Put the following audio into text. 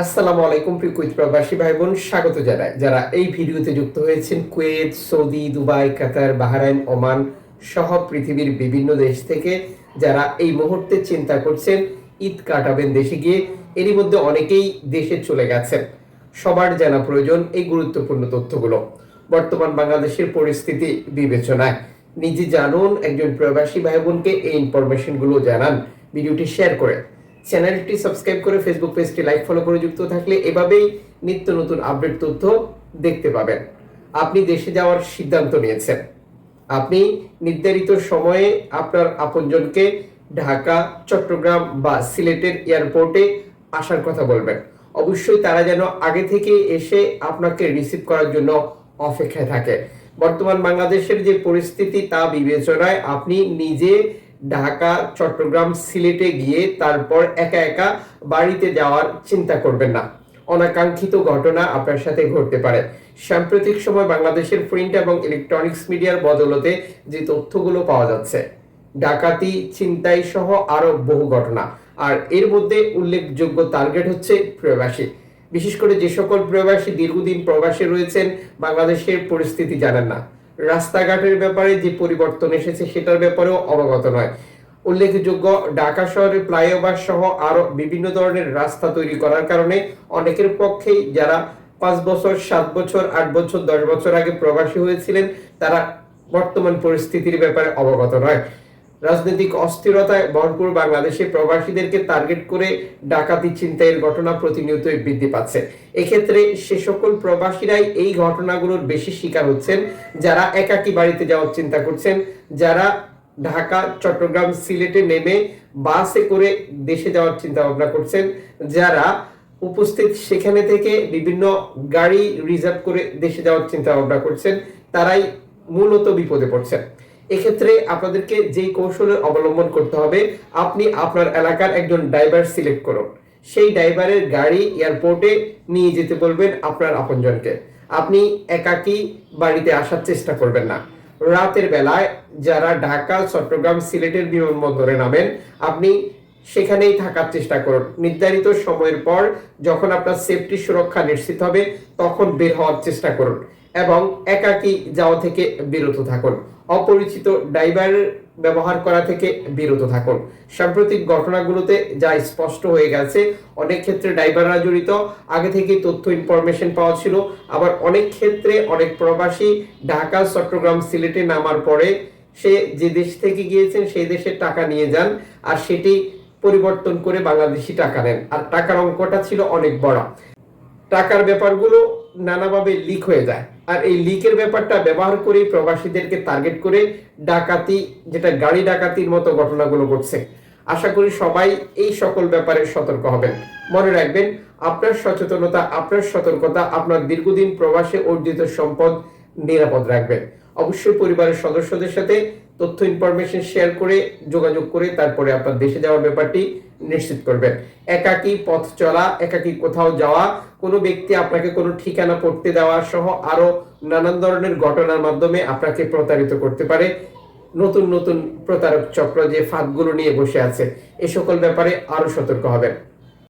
আসসালামু আলাইকুম, প্রিয় কুয়েত প্রবাসী ভাই বোন স্বাগত জানাই। যারা এই ভিডিওতে যুক্ত হয়েছেন, Kuwait, Saudi, Dubai, Qatar, Bahrain, Oman সহ পৃথিবীর বিভিন্ন দেশ থেকে যারা এই মুহূর্তে চিন্তা করছেন, ঈদ কাটাবেন দেশে গিয়ে, এরই মধ্যে অনেকেই দেশে চলে গেছেন। সবার জানা প্রয়োজন এই গুরুত্বপূর্ণ তথ্যগুলো। বর্তমান বাংলাদেশের পরিস্থিতি বিবেচনায়। নিজে জানুন, একজন প্রবাসী ভাই বোনকে এই ইনফরমেশনগুলো জানান। ভিডিওটি শেয়ার করে চ্যানেলটি সাবস্ক্রাইব করে ফেসবুক পেজটি লাইক ফলো করে যুক্ত থাকলে এভাবেই নিত্য নতুন আপডেট তথ্য দেখতে পাবেন। আপনি দেশে যাওয়ার সিদ্ধান্ত নিয়েছেন। আপনি নির্ধারিত সময়ে আপনার আপনজনকে ঢাকা, চট্টগ্রাম বা সিলেটের এয়ারপোর্টে আসার কথা বলবেন। অবশ্যই তারা যেন আগে থেকে এসে আপনাকে রিসিভ করার জন্য অপেক্ষায় থাকে। বর্তমান বাংলাদেশের যে পরিস্থিতি তা বিবেচনায় আপনি নিজে ঢাকা, চট্টগ্রাম, সিলেটে গিয়ে তারপর একা একা বাড়িতে যাওয়ার চিন্তা করবেন না। অনাকাঙ্ক্ষিত ঘটনা আপনার সাথে ঘটতে পারে। সাম্প্রতিক সময় বাংলাদেশের প্রিন্ট এবং ইলেকট্রনিক্স মিডিয়ার বদলতে যে তথ্যগুলো পাওয়া যাচ্ছে, ডাকাতি, ছিনতাই সহ আরও বহু ঘটনা। আর এর মধ্যে উল্লেখযোগ্য টার্গেট হচ্ছে প্রবাসী। বিশেষ করে যে সকল প্রবাসী দীর্ঘদিন প্রবাসে রয়েছেন, বাংলাদেশের পরিস্থিতি জানেন না। রাস্তাঘাটের ব্যাপারে যে পরিবর্তন এসেছে সেটার ব্যাপারেও অবগত নয়। উল্লেখযোগ্য ঢাকা শহরে ফ্লাইওভার সহ আরও বিভিন্ন ধরনের রাস্তা তৈরি করার কারণে অনেকের পক্ষেই যারা পাঁচ বছর, সাত বছর, আট বছর, দশ বছর আগে প্রবাসী হয়েছিলেন, তারা বর্তমান পরিস্থিতির ব্যাপারে অবগত নয়। রাজনৈতিক অস্থিরতায় ভরপুর বাংলাদেশে প্রবাসীদেরকে টার্গেট করে ডাকাতি চিন্তায়ের ঘটনা প্রতিনিয়তই বৃদ্ধি পাচ্ছে। এক্ষেত্রে সে সকল প্রবাসীরাই এই ঘটনাগুলোর বেশি শিকার হচ্ছেন, যারা একাকী বাড়িতে যাওয়ার চিন্তা করছেন, যারা ঢাকা, চট্টগ্রাম, সিলেটে নেমে বাসে করে দেশে যাওয়ার চিন্তা ভাবনা করছেন, যারা উপস্থিত সেখানে থেকে বিভিন্ন গাড়ি রিজার্ভ করে দেশে যাওয়ার চিন্তা ভাবনা করছেন, তারাই মূলত বিপদে পড়ছেন। এক্ষেত্রে আপনাদেরকে যেই কৌশলে অবলম্বন করতে হবে, আপনি আপনার এলাকার একজন ড্রাইভার সিলেক্ট করুন। সেই ড্রাইভারের গাড়ি এয়ারপোর্টে নিয়ে যেতে বলবেন আপনার আপনজনকে। আপনি একাকি বাড়িতে আসার চেষ্টা করবেন না। রাতের বেলায় যারা ঢাকা, চট্টগ্রাম, সিলেটের বিমানবন্দরে নামেন, আপনি সেখানেই থাকার চেষ্টা করুন। নির্ধারিত সময়ের পর যখন আপনার সেফটি সুরক্ষা নিশ্চিত হবে, তখন বের হওয়ার চেষ্টা করুন এবং একাকী যাওয়া থেকে বিরত থাকুন। অপরিচিত ড্রাইভার ব্যবহার করা থেকে বিরত থাকুন। সাম্প্রতিক ঘটনাগুলোতে যা স্পষ্ট হয়ে গেছে, অনেক ক্ষেত্রে ড্রাইভাররা জড়িত। আগে থেকে তথ্য ইনফরমেশন পাওয়া ছিল। আবার অনেক ক্ষেত্রে অনেক প্রবাসী ঢাকা, চট্টগ্রাম, সিলেটে নামার পরে সে যে দেশ থেকে গিয়েছেন, সেই দেশের টাকা নিয়ে যান। আর সেটি পরিবর্তন করে বাংলাদেশি টাকা নেন। আর টাকার অঙ্কটা ছিল অনেক বড়। টাকার ব্যাপারগুলো নানাভাবে লিক হয়ে যায়। আর এই লিকের ব্যাপারটা ব্যবহার করে প্রবাসীদেরকে টার্গেট করে ডাকাতি, যেটা গাড়ি ডাকাতির মতো ঘটনাগুলো ঘটছে। আশা করি সবাই এই সকল ব্যাপারে সতর্ক হবেন। মনে রাখবেন, আপনার সচেতনতা, আপনার সতর্কতা, আপনার দীর্ঘদিন প্রবাসে অর্জিত সম্পদ নিরাপদ রাখবেন। অবশ্যই পরিবারের সদস্যদের সাথে তথ্য ইনফরমেশন শেয়ার করে, যোগাযোগ করে তারপরে আপনার দেশে যাওয়ার ব্যাপারটি নিশ্চিত করবেন। একাকী পথ চলা, একাকী কোথাও যাওয়া, কোনো ব্যক্তি আপনাকে কোনো ঠিকানা পড়তে দেওয়া সহ আরও নানান ধরনের ঘটনার মাধ্যমে আপনাকে প্রতারিত করতে পারে। নতুন নতুন প্রতারক চক্র যে ফাঁদগুলো নিয়ে বসে আছে, এ সকল ব্যাপারে আরও সতর্ক হবেন।